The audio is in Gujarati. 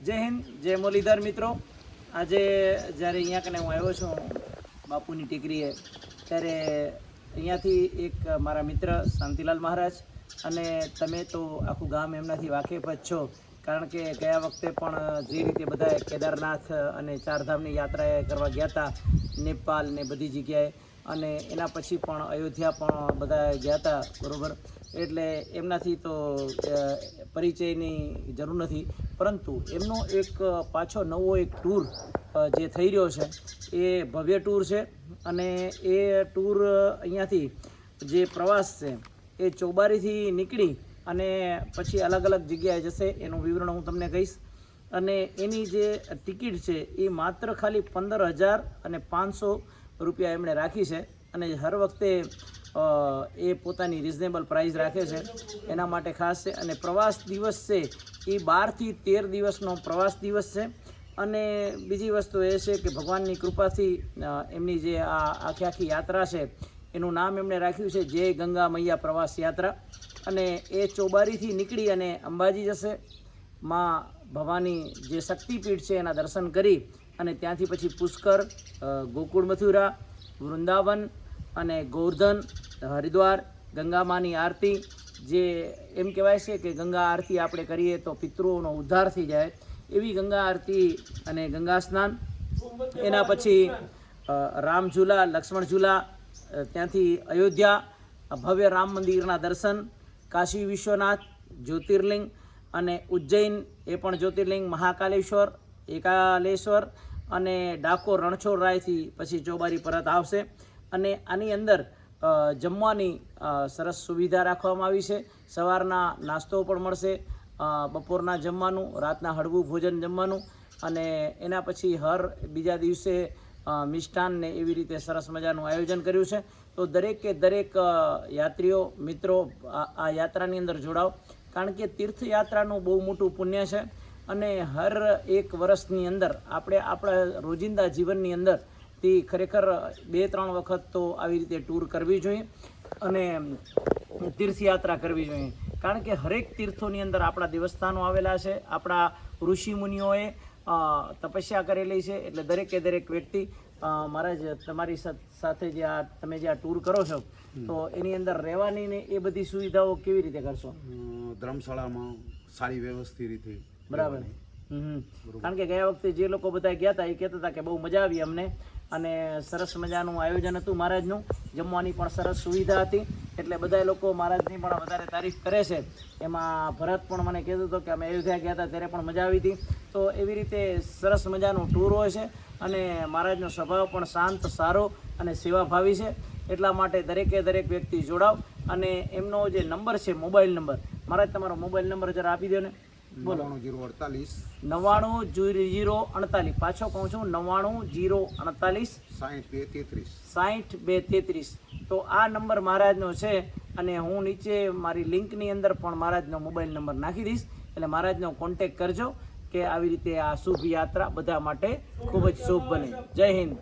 જય હિન્દ, જય મુરલીધર મિત્રો. આજે જ્યારે અહીંયા કને હું આવ્યો છું, બાપુની ટીકરીએ, ત્યારે અહીંયાથી એક મારા મિત્ર શાંતિલાલ મહારાજ અને તમે તો આખું ગામ એમનાથી વાકેફ જ છો, કારણ કે ગયા વખતે પણ જે રીતે બધા કેદારનાથ અને ચારધામની યાત્રાએ કરવા ગયા હતા નેપાલ ને બધી જગ્યાએ, અને એના પછી પણ અયોધ્યા પણ બધા ગયા હતા બરોબર? એટલે એમનાથી તો પરિચયની જરૂર નથી. પરંતુ એમનો એક પાછો નવો એક ટૂર જે થઈ રહ્યો છે, એ ભવ્ય ટૂર છે. અને એ ટૂર અહીંયાથી જે પ્રવાસ છે, એ ચોબારીથી નીકળી અને પછી અલગ અલગ જગ્યાએ જશે, એનું વિવરણ હું તમને કહીશ. અને એની જે ટિકિટ છે, એ માત્ર ખાલી પંદર હજાર અને પાંચસો રૂપિયા એમણે રાખી છે. અને હર વખતે એ પોતાની રિઝનેબલ પ્રાઇસ રાખે છે. એના માટે ખાસ છે અને પ્રવાસ દિવસ છે એ બારથી તેર દિવસનો પ્રવાસ દિવસ છે. અને બીજી વસ્તુ એ છે કે ભગવાનની કૃપાથી એમની જે આ આખી આખી યાત્રા છે, એનું નામ એમણે રાખ્યું છે જય ગંગા મૈયા પ્રવાસ યાત્રા. અને એ ચોબારીથી નીકળી અને અંબાજી જશે. માં ભવાની જે શક્તિપીઠ છે એના દર્શન કરી અને ત્યાંથી પછી પુષ્કર ગોકુળ મથુરા, વૃંદાવન અને ગોવર્ધન, હરિદ્વાર, ગંગામાની આરતી, જે એમ કહેવાય છે કે ગંગા આરતી આપણે કરીએ તો પિતૃઓનો ઉદ્ધાર થઈ જાય. એવી ગંગા આરતી અને ગંગા સ્નાન. એના પછી રામ ઝૂલા, લક્ષ્મણ ઝૂલા ત્યાંથી અયોધ્યા, ભવ્ય રામ મંદિરના દર્શન, કાશી વિશ્વનાથ, જ્યોતિર્લિંગ અને ઉજ્જૈન એ પણ જ્યોતિર્લિંગ, મહાકાલેશ્વર, એકાલેશ્વર અને ડાકોર રણછોડરાયથી પછી ચોબારી પરત આવશે. અને આની અંદર જમવાની સરસ સુવિધા રાખવામાં આવી છે. સવારના નાસ્તો પણ મળશે બપોરના જમવાનું, રાતના હળવું ભોજન જમવાનું અને એના પછી હર બીજા દિવસે મિષ્ટાનને એવી રીતે સરસ મજાનું આયોજન કર્યું છે. તો દરેકે દરેક યાત્રીઓ, મિત્રો આ યાત્રાની અંદર જોડાઓ. કારણ કે તીર્થયાત્રાનું બહુ મોટું પુણ્ય છે અને હર એક વર્ષની અંદર આપણે આપણા રોજિંદા જીવનની અંદર તે ખરેખર બે ત્રણ વખત તો આવી રીતે ટૂર કરવી જોઈએ અને તીર્થયાત્રા કરવી જોઈએ. કારણ કે હરેક તીર્થોની અંદર આપણા દેવસ્થાનો આવેલા છે આપણા ઋષિમુનિઓએ તપસ્યા કરેલી છે એટલે દરેકે દરેક વ્યક્તિ મારા મહારાજ તમારી સાથ- જે આ તમે જે આ ટૂર કરો છો તો એની અંદર રહેવાની ને એ બધી સુવિધાઓ કેવી રીતે કરશો? ધર્મશાળામાં સારી વ્યવસ્થિત રીતે બરાબર. કારણ કે ગયા વખતે જે લોકો બધા ગયા હતા એ કહેતા હતા કે બહુ મજા આવી અમને. અને સરસ મજાનું આયોજન હતું મહારાજનું. જમવાની પણ સરસ સુવિધા હતી. એટલે બધા લોકો મહારાજની પણ વધારે તારીફ કરે છે. એમાં ભરત પણ મને કહેતો હતો કે અમે અયોધ્યા ગયા હતા ત્યારે પણ મજા આવી હતી. તો એવી રીતે સરસ મજાનું ટૂર હોય છે. અને મહારાજનો સ્વભાવ પણ શાંત સારો અને સેવાભાવી છે. એટલા માટે દરેકે દરેક વ્યક્તિ જોડાવ. અને એમનો જે નંબર છે મોબાઈલ નંબર મહારાજ તમારો મોબાઈલ નંબર જરા આપી દો ને નવ્વાણું જીરો અડતાલીસ. નવ્વાણું જીરો અડતાલીસ. પાછો કહું છું નવ્વાણું જીરો અડતાલીસ. સાહીઠ બે તેત્રીસ. સાહીઠ બે તેત્રીસ. તો આ નંબર મહારાજનો છે અને હું નીચે મારી લિંકની અંદર પણ મહારાજનો મોબાઈલ નંબર નાખી દઈશ. એટલે મહારાજનો કોન્ટેક કરજો કે આવી રીતે આ શુભ યાત્રા બધા માટે ખૂબ જ શુભ બને. જય હિન્દ.